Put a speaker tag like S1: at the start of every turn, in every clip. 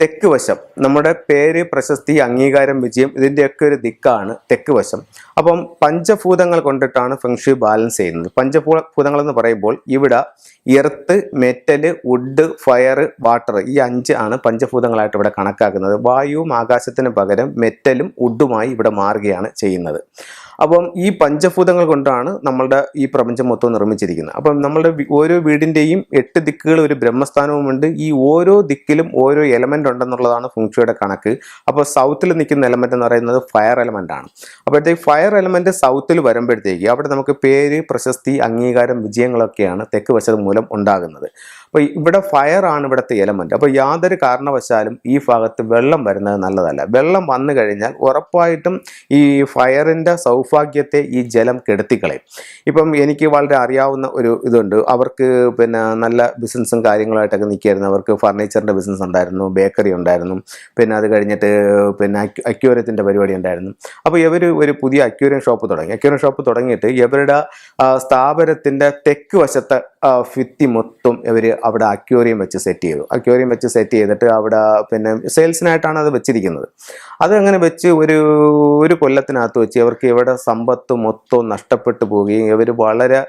S1: തെക്ക് വശം. നമ്മുടെ പേര് പ്രശസ്തി അംഗീകാരം വിജയം ഇതിന്റെയൊക്കെ ഒരു ദിക്കാണ് തെക്ക് വശം. അപ്പം പഞ്ചഭൂതങ്ങൾ കൊണ്ടിട്ടാണ് ഫെങ്ഷു ബാലൻസ് ചെയ്യുന്നത്. പഞ്ചഭൂ ഭൂതങ്ങൾ എന്ന് പറയുമ്പോൾ ഇവിടെ earth metal wood fire water ഈ അഞ്ച് ആണ് പഞ്ചഭൂതങ്ങളായിട്ട് ഇവിടെ കണക്കാക്കുന്നത്. വായുവും ആകാശത്തിന് പകരം മെറ്റലും വുഡുമായി ഇവിടെ മാറുകയാണ് ചെയ്യുന്നത്. അപ്പം ഈ പഞ്ചഭൂതങ്ങൾ കൊണ്ടാണ് നമ്മളുടെ ഈ പ്രപഞ്ചം മൊത്തം നിർമ്മിച്ചിരിക്കുന്നത്. അപ്പം നമ്മളുടെ ഓരോ വീടിന്റെയും എട്ട് ദിക്കുകൾ ഒരു ബ്രഹ്മസ്ഥാനവുമുണ്ട്. ഈ ഓരോ ദിക്കിലും ഓരോ എലമെന്റ് ഉണ്ടെന്നുള്ളതാണ് ഫുങ്ഷയുടെ കണക്ക്. അപ്പോൾ സൗത്തിൽ നിൽക്കുന്ന എലമെന്റ് എന്ന് പറയുന്നത് ഫയർ എലമെന്റ് ആണ്. അപ്പോഴത്തേക്ക് ഫയർ എലമെന്റ് സൗത്തിൽ വരുമ്പോഴത്തേക്ക് അവിടെ നമുക്ക് പേര് പ്രശസ്തി അംഗീകാരം വിജയങ്ങളൊക്കെയാണ് തെക്ക് വശത്ത് മൂലം ഉണ്ടാകുന്നത്. അപ്പോൾ ഇവിടെ ഫയർ ആണ് ഇവിടുത്തെ എലമെന്റ് അപ്പോൾ യാതൊരു കാരണവശാലും ഈ ഭാഗത്ത് വെള്ളം വരുന്നത് നല്ലതല്ല. വെള്ളം വന്നു കഴിഞ്ഞാൽ ഉറപ്പായിട്ടും ഈ ഫയറിന്റെ സൗഭാഗ്യത്തെ ഈ ജലം കെടുത്തിക്കളയും. ഇപ്പം എനിക്ക് വളരെ അറിയാവുന്ന ഒരു ഇതുണ്ട്. അവർക്ക് പിന്നെ നല്ല ബിസിനസ്സും കാര്യങ്ങളായിട്ടൊക്കെ നിൽക്കുകയായിരുന്നു. അവർക്ക് ഫർണിച്ചറിന്റെ ബിസിനസ് ഉണ്ടായിരുന്നു ബേക്കറി ഉണ്ടായിരുന്നു. പിന്നെ അത് കഴിഞ്ഞിട്ട് പിന്നെ അക്യു അക്യൂരത്തിന്റെ പരിപാടി ഉണ്ടായിരുന്നു. അപ്പോൾ ഇവർ ഒരു പുതിയ അക്യൂരിയം ഷോപ്പ് തുടങ്ങി. അക്യൂരിയം ഷോപ്പ് തുടങ്ങിയിട്ട് ഇവരുടെ സ്ഥാപനത്തിന്റെ തെക്ക് വശത്തെ ആ, ഭിത്തി മൊത്തം ഇവർ അവിടെ അക്യൂറിയം വെച്ച് സെറ്റ് ചെയ്തു. അക്യൂറിയം വെച്ച് സെറ്റ് ചെയ്തിട്ട് അവിടെ പിന്നെ സെയിൽസിനായിട്ടാണ് അത് വെച്ചിരിക്കുന്നത്. അത് അങ്ങനെ വെച്ച് ഒരു ഒരു കൊല്ലത്തിനകത്ത് വെച്ച് അവർക്ക് ഇവിടെ സമ്പത്ത് മൊത്തം നഷ്ടപ്പെട്ടു പോവുകയും ഇവർ വളരെ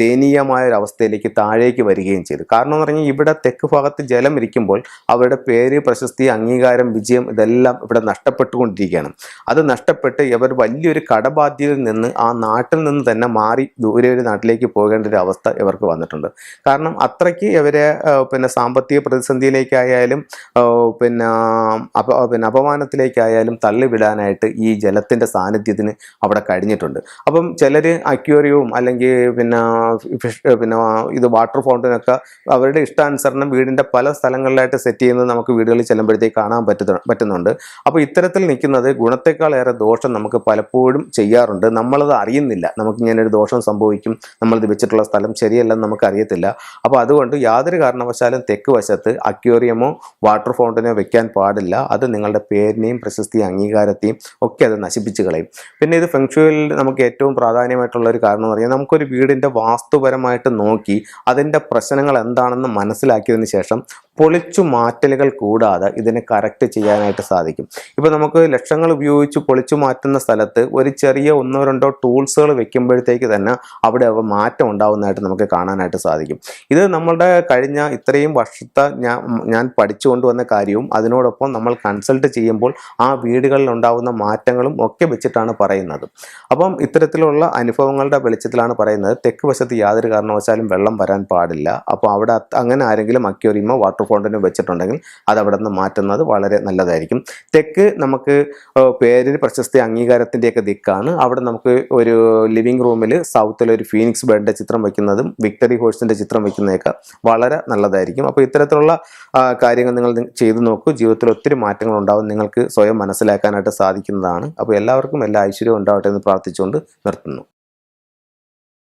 S1: ദയനീയമായ ഒരു അവസ്ഥയിലേക്ക് താഴേക്ക് വരികയും ചെയ്തു. കാരണം എന്ന് പറഞ്ഞാൽ ഇവിടെ തെക്ക് ഭാഗത്ത് ജലം ഇരിക്കുമ്പോൾ അവരുടെ പേര് പ്രശസ്തി അംഗീകാരം വിജയം ഇതെല്ലാം ഇവിടെ നഷ്ടപ്പെട്ടുകൊണ്ടിരിക്കുകയാണ്. അത് നഷ്ടപ്പെട്ട് ഇവർ വലിയൊരു കടബാധ്യതയിൽ നിന്ന് ആ നാട്ടിൽ നിന്ന് തന്നെ മാറി ദൂരെ ഒരു നാട്ടിലേക്ക് പോകേണ്ട ഒരു അവസ്ഥ ഇവർക്ക് വന്നിട്ടുണ്ട്. കാരണം അത്രയ്ക്ക് ഇവരെ പിന്നെ സാമ്പത്തിക പ്രതിസന്ധിയിലേക്കായാലും പിന്നെ അപ പിന്നെ അപമാനത്തിലേക്കായാലും തള്ളിവിടാനായിട്ട് ഈ ജലത്തിന്റെ സാന്നിധ്യത്തിന് അവിടെ കഴിഞ്ഞിട്ടുണ്ട്. അപ്പം ചിലർ അക്വേറിയവും അല്ലെങ്കിൽ പിന്നെ ഫിഷ് പിന്നെ ഇത് വാട്ടർ ഫൗണ്ടനൊക്കെ അവരുടെ ഇഷ്ടാനുസരണം വീടിന്റെ പല സ്ഥലങ്ങളിലായിട്ട് സെറ്റ് ചെയ്യുന്നത് നമുക്ക് വീടുകളിൽ ചെല്ലുമ്പോഴത്തേക്ക് കാണാൻ പറ്റുന്ന പറ്റുന്നുണ്ട്. അപ്പോൾ ഇത്തരത്തിൽ നിൽക്കുന്നത് ഗുണത്തെക്കാളേറെ ദോഷം നമുക്ക് പലപ്പോഴും ചെയ്യാറുണ്ട്. നമ്മളത് അറിയുന്നില്ല. നമുക്ക് ഇങ്ങനെ ഒരു ദോഷം സംഭവിക്കും. നമ്മളിത് വെച്ചിട്ടുള്ള സ്ഥലം ശരിയല്ലെന്ന് നമുക്ക് അറിയത്തില്ല അപ്പോൾ അതുകൊണ്ട് യാതൊരു കാരണവശാലും തെക്ക് വശത്ത് അക്വേറിയമോ വാട്ടർ ഫൗണ്ടനോ വെക്കാൻ പാടില്ല. അത് നിങ്ങളുടെ പേരിനെയും പ്രശസ്തിയും അംഗീകാരത്തെയും ഒക്കെ അത് നശിപ്പിച്ച് കളയും. പിന്നെ ഇത് ഫെങ്ഷുവിൽ നമുക്ക് ഏറ്റവും പ്രാധാന്യമായിട്ടുള്ള ഒരു കാരണം എന്ന് പറഞ്ഞാൽ നമുക്കൊരു വീടിന്റെ വാസ്തുപരമായിട്ട് നോക്കി അതിന്റെ പ്രശ്നങ്ങൾ എന്താണെന്ന് മനസ്സിലാക്കിയതിന് ശേഷം പൊളിച്ചു മാറ്റലുകൾ കൂടാതെ ഇതിനെ കറക്റ്റ് ചെയ്യാനായിട്ട് സാധിക്കും. ഇപ്പോൾ നമുക്ക് ലക്ഷങ്ങൾ ഉപയോഗിച്ച് പൊളിച്ചു മാറ്റുന്ന സ്ഥലത്ത് ഒരു ചെറിയ ഒന്നോ രണ്ടോ ടൂൾസുകൾ വെക്കുമ്പോഴത്തേക്ക് തന്നെ അവിടെ അവ മാറ്റം ഉണ്ടാവുന്നതായിട്ട് നമുക്ക് കാണാനായിട്ട് സാധിക്കും. ഇത് നമ്മളുടെ കഴിഞ്ഞ ഇത്രയും വർഷത്തെ ഞാൻ ഞാൻ പഠിച്ചു കാര്യവും അതിനോടൊപ്പം നമ്മൾ കൺസൾട്ട് ചെയ്യുമ്പോൾ ആ വീടുകളിൽ ഉണ്ടാവുന്ന മാറ്റങ്ങളും ഒക്കെ വെച്ചിട്ടാണ് പറയുന്നത്. അപ്പം ഇത്തരത്തിലുള്ള അനുഭവങ്ങളുടെ വെളിച്ചത്തിലാണ് പറയുന്നത്. തെക്ക് വശത്ത് യാതൊരു കാരണവശാലും വെള്ളം വരാൻ പാടില്ല. അപ്പോൾ അവിടെ അങ്ങനെ ആരെങ്കിലും അക്യൂറിയമോ വാട്ടർ ഫൗണ്ടനോ വെച്ചിട്ടുണ്ടെങ്കിൽ അത് അവിടെ നിന്ന് മാറ്റുന്നത് വളരെ നല്ലതായിരിക്കും. തെക്ക് നമുക്ക് പേരിന് പ്രശസ്തി അംഗീകാരത്തിന്റെയൊക്കെ ദിക്കാണ്. അവിടെ നമുക്ക് ഒരു ലിവിങ് റൂമിൽ സൗത്തിൽ ഒരു ഫീനിക്സ് ബേഡിന്റെ ചിത്രം വയ്ക്കുന്നതും വിക്ടറി ഹോഴ്സിന്റെ ചിത്രം വയ്ക്കുന്നതൊക്കെ വളരെ നല്ലതായിരിക്കും. അപ്പോൾ ഇത്തരത്തിലുള്ള കാര്യങ്ങൾ നിങ്ങൾ ചെയ്തു നോക്കൂ. ജീവിതത്തിൽ ഒത്തിരി മാറ്റങ്ങൾ ഉണ്ടാവും. നിങ്ങൾക്ക് സ്വയം മനസ്സിലാക്കാനായിട്ട് സാധിക്കുന്നതാണ്. അപ്പോൾ എല്ലാവർക്കും എല്ലാ ഐശ്വര്യവും ഉണ്ടാവട്ടെ എന്ന് പ്രാർത്ഥിച്ചുകൊണ്ട് നിർത്തുന്നു.